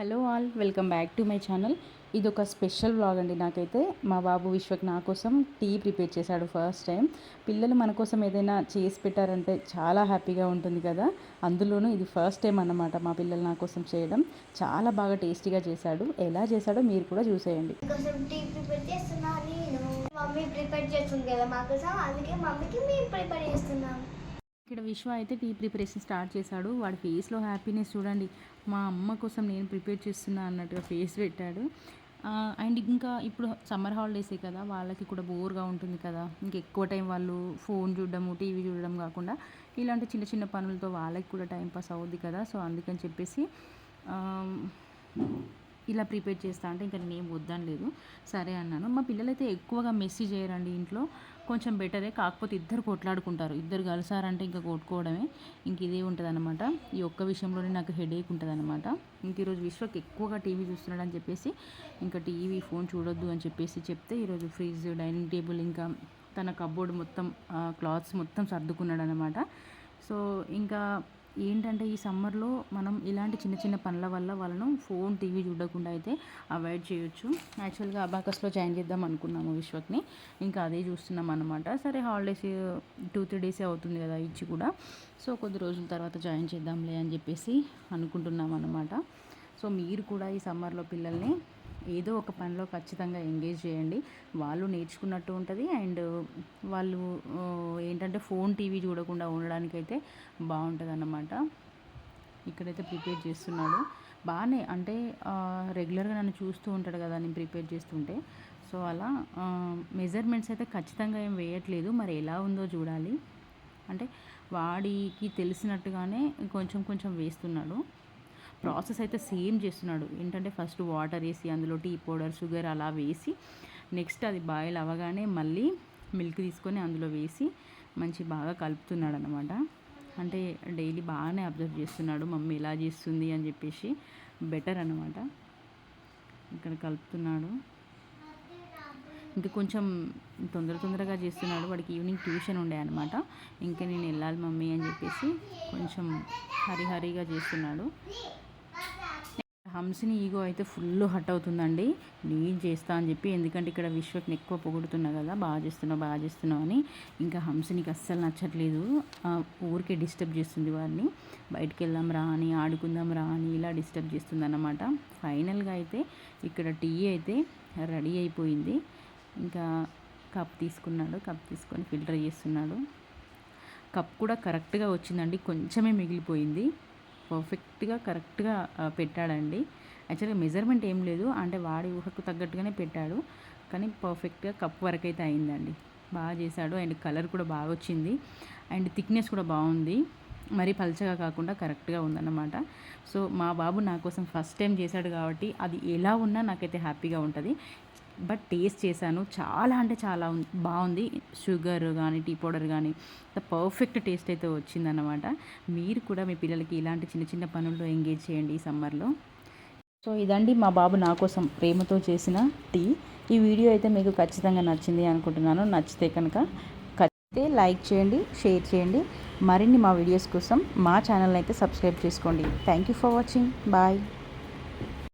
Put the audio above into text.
Hello all welcome back to my channel. ఇది ఒక special vlog అండి నాకైతే. మా బాబు విశ్వక్ నా కోసం టీ ప్రిపేర్ చేశాడు ఫస్ట్ టైం. పిల్లలు మన కోసం ఏదైనా చేసి పెట్టారంటే చాలా హ్యాపీగా ఉంటుంది కదా. అందులోనూ ఇది ఫస్ట్ టైం అన్నమాట మా పిల్లలు నా కోసం చేయడం. చాలా బాగా టేస్టీగా చేశాడు. ఎలా చేశాడో మీరు కూడా చూసేయండి. మమ్మీ ప్రిపేర్ చేస్తుంది కదా మా కోసం. అందుకే మమ్మీకి మేము ప్రిపేర్ చేస్తున్నాం. ఇక్కడ విశ్వ అయితే టీ ప్రిపరేషన్ స్టార్ట్ చేశాడు. వాడి ఫేస్లో హ్యాపీనెస్ చూడండి. మా అమ్మ కోసం నేను ప్రిపేర్ చేస్తున్నా అన్నట్టుగా ఫేస్ పెట్టాడు. అండ్ ఇంకా ఇప్పుడు సమ్మర్ హాలిడేసే కదా వాళ్ళకి కూడా బోర్గా ఉంటుంది కదా. ఇంక ఎక్కువ టైం వాళ్ళు ఫోన్ చూడడము టీవీ చూడడం కాకుండా ఇలాంటి చిన్న చిన్న పనులతో వాళ్ళకి కూడా టైం పాస్ అవుద్ది కదా. సో అందుకని చెప్పేసి ఇలా ప్రిపేర్ చేస్తా అంటే ఇంకా నేను వద్దని లేదు సరే అన్నాను. మా పిల్లలైతే ఎక్కువగా మెసేజ్ చేయరండి ఇంట్లో. కొంచెం బెటరే కాకపోతే ఇద్దరు కొట్లాడుకుంటారు. ఇద్దరు కలిసారంటే ఇంకా కొట్టుకోవడమే. ఇంక ఇదే ఉంటుంది అనమాట ఈ ఒక్క విషయంలోనే నాకు హెడేక్ ఉంటుంది అనమాట ఇంక ఈరోజు విశ్వకి ఎక్కువగా టీవీ చూస్తున్నాడు అని చెప్పేసి ఇంకా టీవీ ఫోన్ చూడొద్దు అని చెప్పేసి చెప్తే ఈరోజు ఫ్రిడ్జ్ డైనింగ్ టేబుల్ ఇంకా తన కబోర్డ్ మొత్తం క్లాత్స్ మొత్తం సర్దుకున్నాడు అనమాట సో ఇంకా ఏంటంటే ఈ సమ్మర్లో మనం ఇలాంటి చిన్న చిన్న పనుల వల్ల వాళ్ళను ఫోన్ టీవీ చూడకుండా అయితే అవాయిడ్ చేయొచ్చు. యాక్చువల్గా అబాకస్లో జాయిన్ చేద్దాం అనుకున్నాము విశ్వక్ని. ఇంకా అదే చూస్తున్నాం అనమాట సరే హాలిడేస్ టూ త్రీ డేసే అవుతుంది కదా ఇచ్చి కూడా. సో కొద్ది రోజుల తర్వాత జాయిన్ చేద్దాంలే అని చెప్పేసి అనుకుంటున్నాం అనమాట సో మీరు కూడా ఈ సమ్మర్లో పిల్లల్ని ఏదో ఒక పనిలో ఖచ్చితంగా ఎంగేజ్ చేయండి. వాళ్ళు నేర్చుకున్నట్టు ఉంటుంది. అండ్ వాళ్ళు ఏంటంటే ఫోన్ టీవీ చూడకుండా ఉండడానికైతే బాగుంటుంది అన్నమాట ఇక్కడైతే ప్రిపేర్ చేస్తున్నాడు. బాగానే అంటే రెగ్యులర్గా నన్ను చూస్తూ ఉంటాడు కదా నేను ప్రిపేర్ చేస్తుంటే. సో అలా మెజర్మెంట్స్ అయితే ఖచ్చితంగా ఏం వేయట్లేదు. మరి ఎలా ఉందో చూడాలి. అంటే వాడికి తెలిసినట్టుగానే కొంచెం కొంచెం వేస్తున్నాడు. ప్రాసెస్ అయితే సేమ్ చేస్తున్నాడు. ఏంటంటే ఫస్ట్ వాటర్ వేసి అందులో టీ పౌడర్ షుగర్ అలా వేసి నెక్స్ట్ అది బాయిల్ అవ్వగానే మళ్ళీ మిల్క్ తీసుకొని అందులో వేసి మంచి బాగా కలుపుతున్నాడు అనమాట అంటే డైలీ బాగానే అబ్జర్వ్ చేస్తున్నాడు. మమ్మీ ఎలా చేస్తుంది అని చెప్పేసి బెటర్ అనమాట ఇక్కడ కలుపుతున్నాడు. ఇంకా కొంచెం తొందర తొందరగా చేస్తున్నాడు. వాడికి ఈవినింగ్ ట్యూషన్ ఉండే అనమాట ఇంకా నేను వెళ్ళాలి మమ్మీ అని చెప్పేసి కొంచెం హరిహరిగా చేస్తున్నాడు. హంసిని ఈగో అయితే ఫుల్ హట్ అవుతుందండి. నేను చేస్తా అని చెప్పి ఎందుకంటే ఇక్కడ విశ్వక్ని ఎక్కువ పొగుడుతున్నా కదా బాగా చేస్తున్నావు బాగా చేస్తున్నావు అని. ఇంకా హంసినికి అస్సలు నచ్చట్లేదు. ఊరికే డిస్టర్బ్ చేస్తుంది వారిని బయటికి వెళ్దాం రా అని ఆడుకుందాం రా అని ఇలా డిస్టర్బ్ చేస్తుంది అన్నమాట ఫైనల్గా అయితే ఇక్కడ టీ అయితే రెడీ అయిపోయింది. ఇంకా కప్ తీసుకున్నాడు కప్ తీసుకొని ఫిల్టర్ చేస్తున్నాడు. కప్ కూడా కరెక్ట్గా వచ్చిందండి కొంచెమే మిగిలిపోయింది. పర్ఫెక్ట్గా కరెక్ట్గా పెట్టాడండి. యాక్చువల్గా మెజర్మెంట్ ఏం లేదు. అంటే వాడి ఊహకు తగ్గట్టుగానే పెట్టాడు. కానీ పర్ఫెక్ట్గా కప్ వరకు అయితే అయిందండి. బాగా చేశాడు. అండ్ కలర్ కూడా బాగా వచ్చింది అండ్ థిక్నెస్ కూడా బాగుంది. మరీ పల్చగా కాకుండా కరెక్ట్గా ఉందన్నమాట. సో మా బాబు నా కోసం ఫస్ట్ టైం చేశాడు కాబట్టి అది ఎలా ఉన్నా నాకైతే హ్యాపీగా ఉంటుంది. బట్ టేస్ట్ చేశాను. చాలా అంటే చాలా బాగుంది. షుగర్ కానీ టీ పౌడర్ కానీ పర్ఫెక్ట్ టేస్ట్ అయితే వచ్చిందన్నమాట. మీరు కూడా మీ పిల్లలకి ఇలాంటి చిన్న చిన్న పనుల్లో ఎంగేజ్ చేయండి ఈ సమ్మర్లో. సో ఇదండి మా బాబు నా కోసం ప్రేమతో చేసిన టీ. ఈ వీడియో అయితే మీకు ఖచ్చితంగా నచ్చింది అనుకుంటున్నాను. నచ్చితే కనుక అయితే లైక్ చేయండి షేర్ చేయండి. మరిన్ని మా వీడియోస్ కోసం మా ఛానల్ అయితే సబ్స్క్రైబ్ చేసుకోండి. Thank you for watching. Bye.